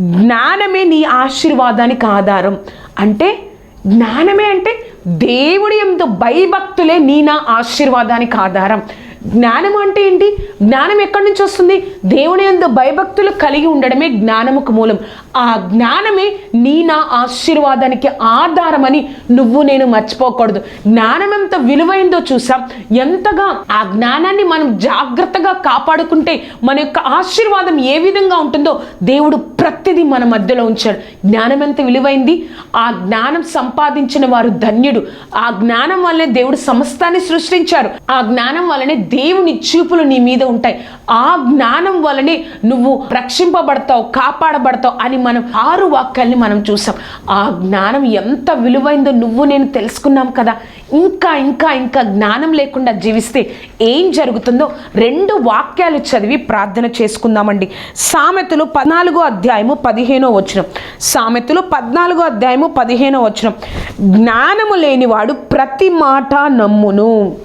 జ్ఞానమే నీ ఆశీర్వాదానికి ఆధారం. అంటే జ్ఞానమే అంటే దేవుడి ఎందు భయభక్తులే నీ నా ఆశీర్వాదానికి ఆధారం. జ్ఞానం అంటే ఏంటి? జ్ఞానం ఎక్కడి నుంచి వస్తుంది? దేవుని ఎందు భయభక్తులు కలిగి ఉండడమే జ్ఞానముకు మూలం. ఆ జ్ఞానమే నీ నా ఆశీర్వాదానికి ఆధారమని నువ్వు నేను మర్చిపోకూడదు. జ్ఞానం ఎంత విలువైందో చూసాం. ఎంతగా ఆ జ్ఞానాన్ని మనం జాగ్రత్తగా కాపాడుకుంటే మన యొక్క ఆశీర్వాదం ఏ విధంగా ఉంటుందో దేవుడు ప్రతిదీ మన మధ్యలో ఉంచాడు. జ్ఞానం ఎంత విలువైంది? ఆ జ్ఞానం సంపాదించిన వారు ధన్యుడు. ఆ జ్ఞానం వల్లనే దేవుడు సమస్తాన్ని సృష్టించారు ఆ జ్ఞానం వల్లనే దేవుని చూపులు నీ మీద ఉంటాయి. ఆ జ్ఞానం వల్లనే నువ్వు రక్షింపబడతావు కాపాడబడతావు అని మనం ఆరు వాక్యాల్ని మనం చూసాం. ఆ జ్ఞానం ఎంత విలువైందో నువ్వు నేను తెలుసుకున్నాం కదా. ఇంకా ఇంకా ఇంకా జ్ఞానం లేకుండా జీవిస్తే ఏం జరుగుతుందో రెండు వాక్యాలు చదివి ప్రార్థన చేసుకుందామండి. సామెతలు పద్నాలుగో అధ్యాయము పదిహేనో వచనం. సామెతలు పద్నాలుగో అధ్యాయము పదిహేనో వచనం. జ్ఞానము లేనివాడు ప్రతి మాట నమ్మును.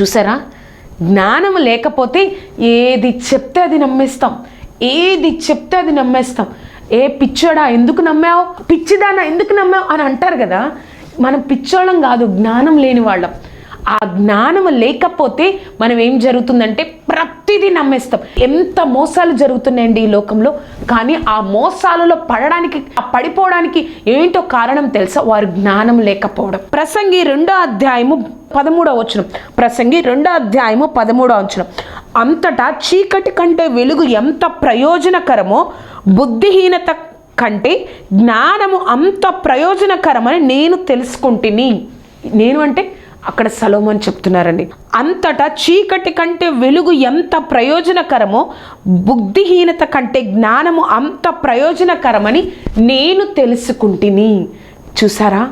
చూసారా? జ్ఞానం లేకపోతే ఏది చెప్తే అది నమ్మేస్తాం. ఏది చెప్తే అది నమ్మేస్తాం. ఏ పిచ్చోడా ఎందుకు నమ్మావు? పిచ్చిదానా ఎందుకు నమ్మావు? అని అంటారు కదా. మనం పిచ్చోళ్ళం కాదు జ్ఞానం లేని వాళ్ళం. ఆ జ్ఞానం లేకపోతే మనం ఏం జరుగుతుందంటే ప్రతిదీ నమ్మేస్తాం. ఎంత మోసాలు జరుగుతున్నాయండి ఈ లోకంలో కానీ ఆ మోసాలలో పడడానికి ఆ పడిపోవడానికి ఏంటో కారణం తెలుసా? వారు జ్ఞానం లేకపోవడం. ప్రసంగి రెండో అధ్యాయము పదమూడవ వచనం. ప్రసంగి రెండో అధ్యాయము పదమూడవ వచనం. అంతటా చీకటి కంటే వెలుగు ఎంత ప్రయోజనకరమో బుద్ధిహీనత కంటే జ్ఞానము అంత ప్రయోజనకరమని నేను తెలుసుకుంటుని. నేను అంటే అక్కడ సలోమని చెప్తున్నారండి. అంతటా చీకటి కంటే వెలుగు ఎంత ప్రయోజనకరమో బుద్ధిహీనత కంటే జ్ఞానము అంత ప్రయోజనకరమని నేను తెలుసుకుంటుని. చూసారా?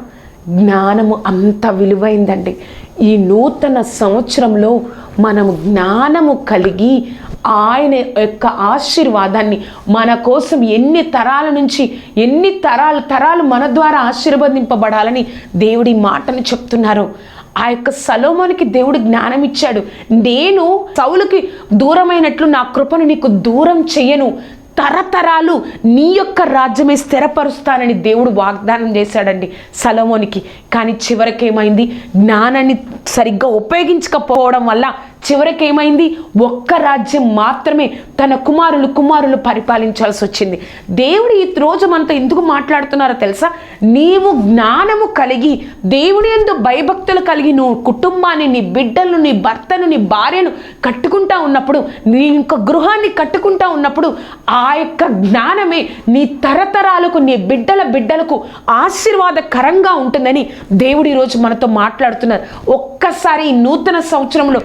జ్ఞానము అంత విలువైందండి. ఈ నూతన సంవత్సరంలో మనము జ్ఞానము కలిగి ఆయన యొక్క ఆశీర్వాదాన్ని మన కోసం ఎన్ని తరాల నుంచి ఎన్ని తరాలు తరాలు మన ద్వారా ఆశీర్వదింపబడాలని దేవుడి మాటను చెప్తున్నారు. ఆ యొక్క సలోమోనికి దేవుడు జ్ఞానం ఇచ్చాడు. నేను సౌలుకి దూరమైనట్లు నా కృపను నీకు దూరం చేయను. తరతరాలు నీ యొక్క రాజ్యమే స్థిరపరుస్తానని దేవుడు వాగ్దానం చేశాడండి సలోమోనికి. కానీ చివరికి ఏమైంది జ్ఞానాన్ని సరిగ్గా ఉపయోగించకపోవడం వల్ల చివరికి ఏమైంది ఒక్క రాజ్యం మాత్రమే తన కుమారులు కుమారులు పరిపాలించాల్సి వచ్చింది. దేవుడు ఈ రోజు మనతో ఎందుకు మాట్లాడుతున్నారో తెలుసా? నీవు జ్ఞానము కలిగి దేవుని ఎందు భయభక్తులు కలిగి నువ్వు కుటుంబాన్ని నీ బిడ్డలను నీ భర్తను నీ భార్యను కట్టుకుంటా ఉన్నప్పుడు నీ యొక్క గృహాన్ని కట్టుకుంటా ఉన్నప్పుడు ఆ యొక్క జ్ఞానమే నీ తరతరాలకు నీ బిడ్డల బిడ్డలకు ఆశీర్వాదకరంగా ఉంటుందని దేవుడు ఈరోజు మనతో మాట్లాడుతున్నారు. ఒక్కసారి ఈ నూతన సంవత్సరంలో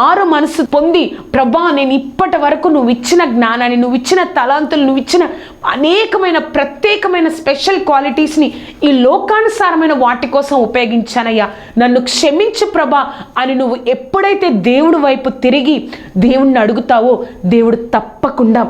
మారు మనసు పొంది ప్రభా నేను ఇప్పటి వరకు నువ్వు ఇచ్చిన జ్ఞానాన్ని నువ్వు ఇచ్చిన తలాంతులు నువ్వు ఇచ్చిన అనేకమైన ప్రత్యేకమైన స్పెషల్ క్వాలిటీస్ని ఈ లోకానుసారమైన వాటి కోసం ఉపయోగించానయ్యా. నన్ను క్షమించు ప్రభా అని నువ్వు ఎప్పుడైతే దేవుడి వైపు తిరిగి దేవుణ్ణి అడుగుతావో దేవుడు తప్పకుండా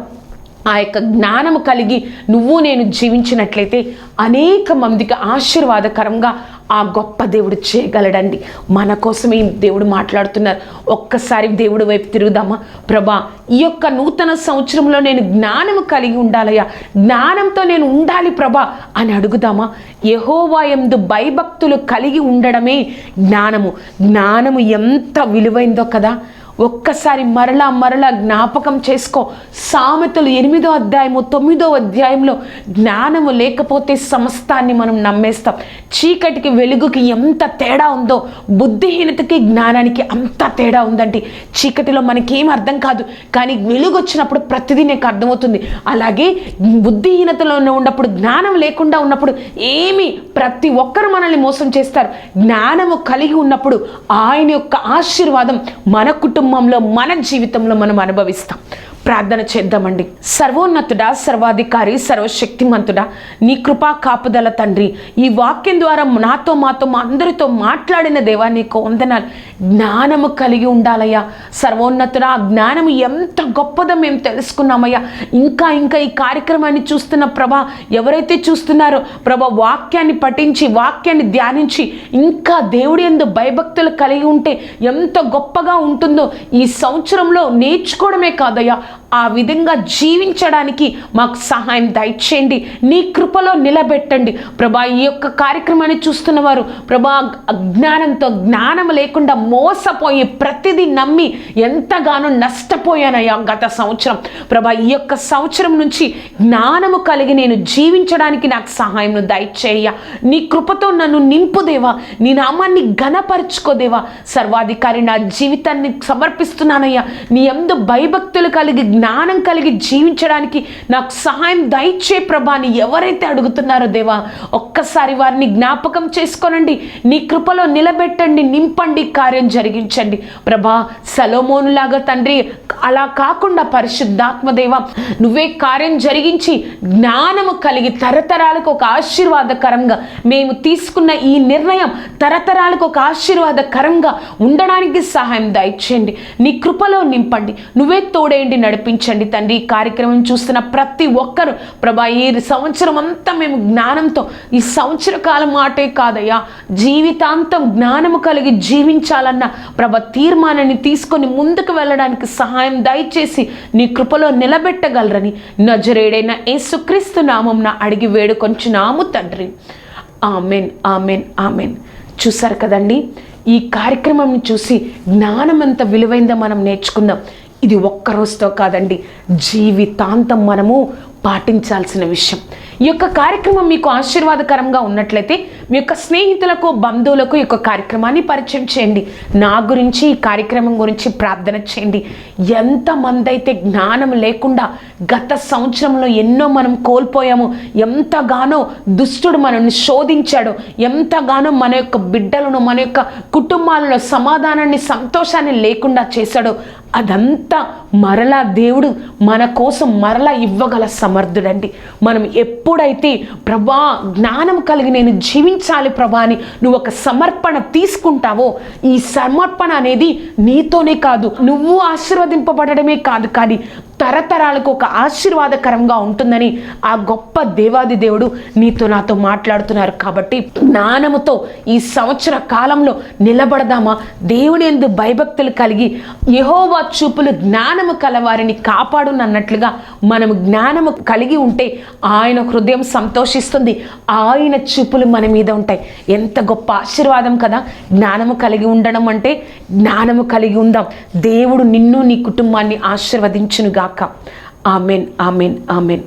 ఆ యొక్క జ్ఞానము కలిగి నువ్వు నేను జీవించినట్లయితే అనేక మందికి ఆశీర్వాదకరంగా ఆ గొప్ప దేవుడు చేయగలడండి. మన కోసమే దేవుడు మాట్లాడుతున్నారు. ఒక్కసారి దేవుడి వైపు తిరుగుదామా? ప్రభా ఈ యొక్క నూతన సంవత్సరంలో నేను జ్ఞానము కలిగి ఉండాలయ్యా. జ్ఞానంతో నేను ఉండాలి ప్రభా అని అడుగుదామా? యహోవా ఎందు భయభక్తులు కలిగి ఉండడమే జ్ఞానము. జ్ఞానము ఎంత విలువైందో కదా. ఒక్కసారి మరలా మరలా జ్ఞాపకం చేసుకో. సామెతలు ఎనిమిదో అధ్యాయము తొమ్మిదో అధ్యాయంలో జ్ఞానము లేకపోతే సమస్తాన్ని మనం నమ్మేస్తాం. చీకటికి వెలుగుకి ఎంత తేడా ఉందో బుద్ధిహీనతకి జ్ఞానానికి అంత తేడా ఉందండి. చీకటిలో మనకేం అర్థం కాదు కానీ వెలుగు వచ్చినప్పుడు ప్రతిదీ నీకు అర్థమవుతుంది. అలాగే బుద్ధిహీనతలో ఉన్నప్పుడు జ్ఞానం లేకుండా ఉన్నప్పుడు ఏమి ప్రతి ఒక్కరు మనల్ని మోసం చేస్తారు. జ్ఞానము కలిగి ఉన్నప్పుడు ఆయన యొక్క ఆశీర్వాదం మన కుటుంబం కుటుంబంలో మన జీవితంలో మనం అనుభవిస్తాం. ప్రార్థన చేద్దామండి. సర్వోన్నతుడా సర్వాధికారి సర్వశక్తిమంతుడా నీ కృపా కాపుదల తండ్రి ఈ వాక్యం ద్వారా నాతో మాతో మా అందరితో మాట్లాడిన దేవా నీకు వందనాలు. జ్ఞానము కలిగి ఉండాలయ్యా. సర్వోన్నతుడా ఆ జ్ఞానము ఎంత గొప్పదో మేము తెలుసుకున్నామయ్యా. ఇంకా ఇంకా ఈ కార్యక్రమాన్ని చూస్తున్న ప్రభా ఎవరైతే చూస్తున్నారో ప్రభా వాక్యాన్ని పఠించి వాక్యాన్ని ధ్యానించి ఇంకా దేవుడి ఎందు భయభక్తులు కలిగి ఉంటే ఎంత గొప్పగా ఉంటుందో ఈ సంవత్సరంలో నేర్చుకోవడమే కాదయ్యా. ఆ విధంగా జీవించడానికి మాకు సహాయం దయచేయండి. నీ కృపలో నిలబెట్టండి. ప్రభా ఈ యొక్క కార్యక్రమాన్ని చూస్తున్న వారు ప్రభా అజ్ఞానంతో జ్ఞానం లేకుండా మోసపోయి ప్రతిదీ నమ్మి ఎంతగానో నష్టపోయానయ్యా గత సంవత్సరం. ప్రభా ఈ యొక్క సంవత్సరం నుంచి జ్ఞానము కలిగి నేను జీవించడానికి నాకు సహాయం దయచేయ నీ కృపతో నన్ను నింపుదేవా నీ నామాన్ని ఘనపరుచుకోదేవా సర్వాధికారి నా జీవితాన్ని సమర్పిస్తున్నానయ్యా. నీ ఎందు భయభక్తులు కలిగి జ్ఞానం కలిగి జీవించడానికి నాకు సహాయం దయచే ప్రభాని ఎవరైతే అడుగుతున్నారో దేవా ఒక్కసారి వారిని జ్ఞాపకం చేసుకోనండి. నీ కృపలో నిలబెట్టండి నింపండి కార్యం జరిగించండి. ప్రభా సలోమోనులాగా తండ్రి అలా కాకుండా పరిశుద్ధాత్మదేవ నువ్వే కార్యం జరిగించి జ్ఞానము కలిగి తరతరాలకు ఒక ఆశీర్వాదకరంగా మేము తీసుకున్న ఈ నిర్ణయం తరతరాలకు ఒక ఆశీర్వాదకరంగా ఉండడానికి సహాయం దయచేయండి. నీ కృపలో నింపండి. నువ్వే తోడేయండి నడిపించండి తండ్రి. ఈ కార్యక్రమం చూస్తున్న ప్రతి ఒక్కరు ప్రభా ఈ సంవత్సరం అంతా మేము జ్ఞానంతో ఈ సంవత్సర కాలం మాటే కాదయ్యా జీవితాంతం జ్ఞానము కలిగి జీవించాలన్న ప్రభ తీర్మానాన్ని తీసుకొని ముందుకు వెళ్ళడానికి సహాయం దయచేసి నీ కృపలో నిలబెట్టగలరని నజరేడైన యేసుక్రీస్తు నామం అడిగి వేడుకొంచున్నాము తండ్రి. Amen amen amen. చూసారు కదండి ఈ కార్యక్రమం చూసి జ్ఞానం ఎంత విలువైందో మనం నేర్చుకుందాం. ఇది ఒక్కరోజుతో కాదండి జీవితాంతం మనము పాటించాల్సిన విషయం. ఈ యొక్క కార్యక్రమం మీకు ఆశీర్వాదకరంగా ఉన్నట్లయితే మీ యొక్క స్నేహితులకు బంధువులకు ఈ యొక్క కార్యక్రమాన్ని పరిచయం చేయండి. నా గురించి ఈ కార్యక్రమం గురించి ప్రార్థన చేయండి. ఎంతమంది అయితే జ్ఞానం లేకుండా గత సంవత్సరంలో ఎన్నో మనం కోల్పోయాము ఎంతగానో దుష్టుడు మనల్ని శోధించాడు ఎంతగానో మన యొక్క బిడ్డలను మన యొక్క కుటుంబాలలో సమాధానాన్ని సంతోషాన్ని లేకుండా చేశాడో అదంతా మరలా దేవుడు మన కోసం మరలా ఇవ్వగల సమర్థుడండి. మనం ఎప్పుడైతే ప్రభా జ్ఞానం కలిగి నేను జీవించాలి ప్రభా అని నువ్వు ఒక సమర్పణ తీసుకుంటావో ఈ సమర్పణ అనేది నీతోనే కాదు నువ్వు ఆశీర్వదింపబడమే కాదు కానీ తరతరాలకు ఒక ఆశీర్వాదకరంగా ఉంటుందని ఆ గొప్ప దేవాది దేవుడు నీతో నాతో మాట్లాడుతున్నారు. కాబట్టి జ్ఞానముతో ఈ సంవత్సర కాలంలో నిలబడదామా? దేవుని ఎందు భయభక్తులు కలిగి యహోవా చూపులు జ్ఞానము కలవారిని కాపాడునన్నట్లుగా మనము జ్ఞానము కలిగి ఉంటే ఆయన హృదయం సంతోషిస్తుంది. ఆయన చూపులు మన మీద ఉంటాయి. ఎంత గొప్ప ఆశీర్వాదం కదా? జ్ఞానము కలిగి ఉండడం అంటే జ్ఞానము కలిగి ఉందాం. దేవుడు నిన్ను నీ కుటుంబాన్ని ఆశీర్వదించునుగాక ఆమెన్ ఆమెన్ ఆమెన్